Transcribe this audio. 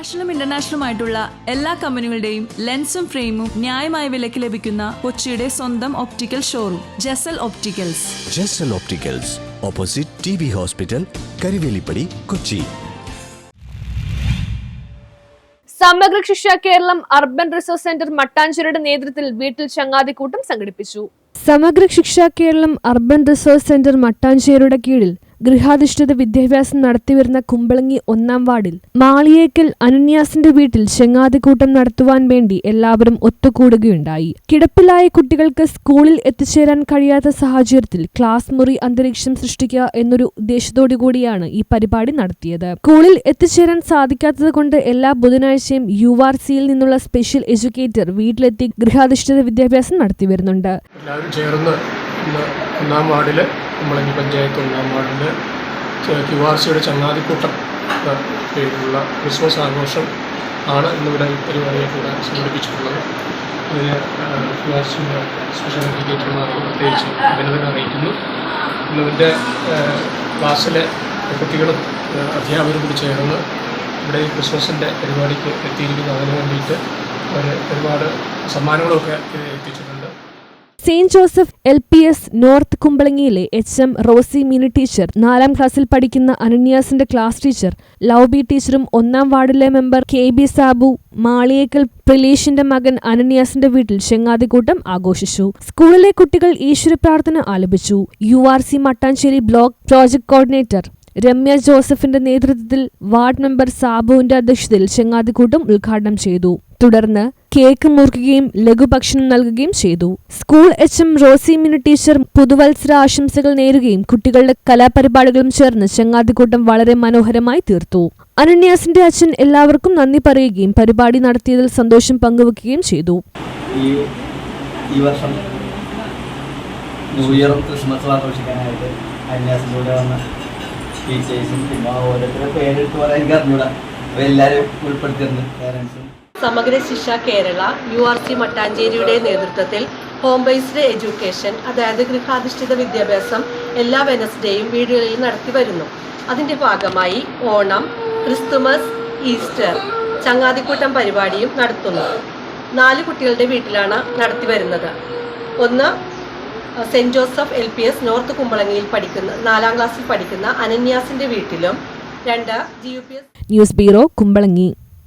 നാഷണലും ഇന്റർനാഷണലും ആയിട്ടുള്ള എല്ലാ കമ്പനികളുടെയും ലെൻസും ഫ്രെയിമും ന്യായമായ വിലയ്ക്ക് ലഭിക്കുന്ന കൊച്ചിയുടെ സ്വന്തം optical showroom Jasal opticals Jasal opticals opposite T B hospital Karivelippadi Kochi Samagra Shiksha Keralam urban resource centre മട്ടാഞ്ചേരിയുടെ നേതൃത്വത്തിൽ വീട്ടിൽ ചങ്ങാതിക്കൂട്ടം സംഘടിപ്പിച്ചു. Samagra Shiksha Keralam urban resource centre മട്ടാഞ്ചേരിയുടെ കീഴിൽ ഗൃഹാധിഷ്ഠിത വിദ്യാഭ്യാസം നടത്തിവരുന്ന കുമ്പളങ്ങി ഒന്നാം വാർഡിൽ മാളിയേക്കൽ അനുന്യാസിന്റെ വീട്ടിൽ ചങ്ങാതിക്കൂട്ടം നടത്തുവാൻ വേണ്ടി എല്ലാവരും ഒത്തുകൂടുകയുണ്ടായി. കിടപ്പിലായ കുട്ടികൾക്ക് സ്കൂളിൽ എത്തിച്ചേരാൻ കഴിയാത്ത സാഹചര്യത്തിൽ ക്ലാസ് മുറി അന്തരീക്ഷം സൃഷ്ടിക്കുക എന്നൊരു ഉദ്ദേശത്തോടു കൂടിയാണ് ഈ പരിപാടി നടത്തിയത്. സ്കൂളിൽ എത്തിച്ചേരാൻ സാധിക്കാത്തത് കൊണ്ട് എല്ലാ ബുധനാഴ്ചയും യു ആർ സിയിൽ നിന്നുള്ള സ്പെഷ്യൽ എഡ്യൂക്കേറ്റർ വീട്ടിലെത്തി ഗൃഹാധിഷ്ഠിത വിദ്യാഭ്യാസം നടത്തി വരുന്നുണ്ട് എല്ലാവരും ഒന്നാം വാർഡിൽ കുമ്പളങ്ങി പഞ്ചായത്ത് ഒന്നാം വാർഡിൽ കിവാർച്ചയുടെ ചങ്ങാതിക്കൂട്ടം പേരിലുള്ള ക്രിസ്മസ് ആഘോഷം ആണ് ഇന്നിവിടെ ഈ പരിപാടിയായിട്ട് ഇവിടെ സംഘടിപ്പിച്ചിട്ടുള്ളത്. ഇതിന് കിവാർച്ചയുടെ സ്പെഷ്യൽ എഡ്യൂക്കേറ്റർമാർക്ക് പ്രത്യേകിച്ച് അഭിനന്ദനം അറിയിക്കുന്നു. ഇന്നിതിന്റെ ക്ലാസ്സിലെ കുട്ടികളും അധ്യാപകരും കൂടി ചേർന്ന് ഇവിടെ ഈ ക്രിസ്മസിന്റെ പരിപാടിക്ക് എത്തിയിരിക്കുന്നു അതിനു വേണ്ടിയിട്ട് അവർ ഒരുപാട് സമ്മാനങ്ങളൊക്കെ എത്തിച്ചിട്ടുണ്ട്. Saint Joseph L P S north കുമ്പളങ്ങിയിലെ H M Rosy Mini teacher നാലാം ക്ലാസ്സിൽ പഠിക്കുന്ന അനന്യാസിന്റെ ക്ലാസ് ടീച്ചർ ലൗബി ടീച്ചറും ഒന്നാം വാർഡിലെ member K B Sabu Maliyekkal പ്രിലീഷിന്റെ മകൻ അനന്യാസിന്റെ വീട്ടിൽ ചെങ്ങാതിക്കൂട്ടം ആഘോഷിച്ചു. സ്കൂളിലെ കുട്ടികൾ ഈശ്വര പ്രാർത്ഥന ആലപിച്ചു. U R C Mattancherry block project coordinator Ramya ജോസഫിന്റെ നേതൃത്വത്തിൽ വാർഡ് മെമ്പർ സാബുവിന്റെ അധ്യക്ഷതയിൽ ചെങ്ങാതിക്കൂട്ടം ഉദ്ഘാടനം ചെയ്തു. തുടർന്ന് കേക്ക് മുറിക്കുകയും ലഘുഭക്ഷണം നൽകുകയും ചെയ്തു. School H M Rosy Mini teacher പുതുവത്സര ആശംസകൾ നേരുകയും കുട്ടികളുടെ കലാപരിപാടികളും ചേർന്ന് ചെങ്ങാതിക്കൂട്ടം വളരെ മനോഹരമായി തീർത്തു. അനന്യാസിന്റെ അച്ഛൻ എല്ലാവർക്കും നന്ദി പറയുകയും പരിപാടി നടത്തിയതിൽ സന്തോഷം പങ്കുവെക്കുകയും ചെയ്തു. ഈ വർഷം ആഘോഷിക്കാനായിട്ട് അന്യാസിലൂടെ വന്ന ടീച്ചേഴ്സും പിന്നെ ഓരോരുത്തരുടെ പേരിട്ട് പറയാൻ എനിക്ക് ഉൾപ്പെടുത്തിയിരുന്നു പേരൻസും Samagra Shiksha Kerala U R C മട്ടാഞ്ചേരിയുടെ നേതൃത്വത്തിൽ ഹോം ബേസ്ഡ് എഡ്യൂക്കേഷൻ അതായത് ഗൃഹാധിഷ്ഠിത വിദ്യാഭ്യാസം എല്ലാ വെനസ്ഡേയും വീടുകളിൽ നടത്തി വരുന്നു. അതിന്റെ ഭാഗമായി ഓണം ക്രിസ്തുമസ് ഈസ്റ്റർ ചങ്ങാതിക്കൂട്ടം പരിപാടിയും നടത്തുന്നു. നാല് കുട്ടികളുടെ വീട്ടിലാണ് നടത്തി വരുന്നത്. ഒന്ന് saint Joseph L P S north കുമ്പളങ്ങിയിൽ പഠിക്കുന്ന നാലാം ക്ലാസ്സിൽ പഠിക്കുന്ന അനന്യാസിന്റെ വീട്ടിലും രണ്ട് G U P S news bureau Kumbalangi.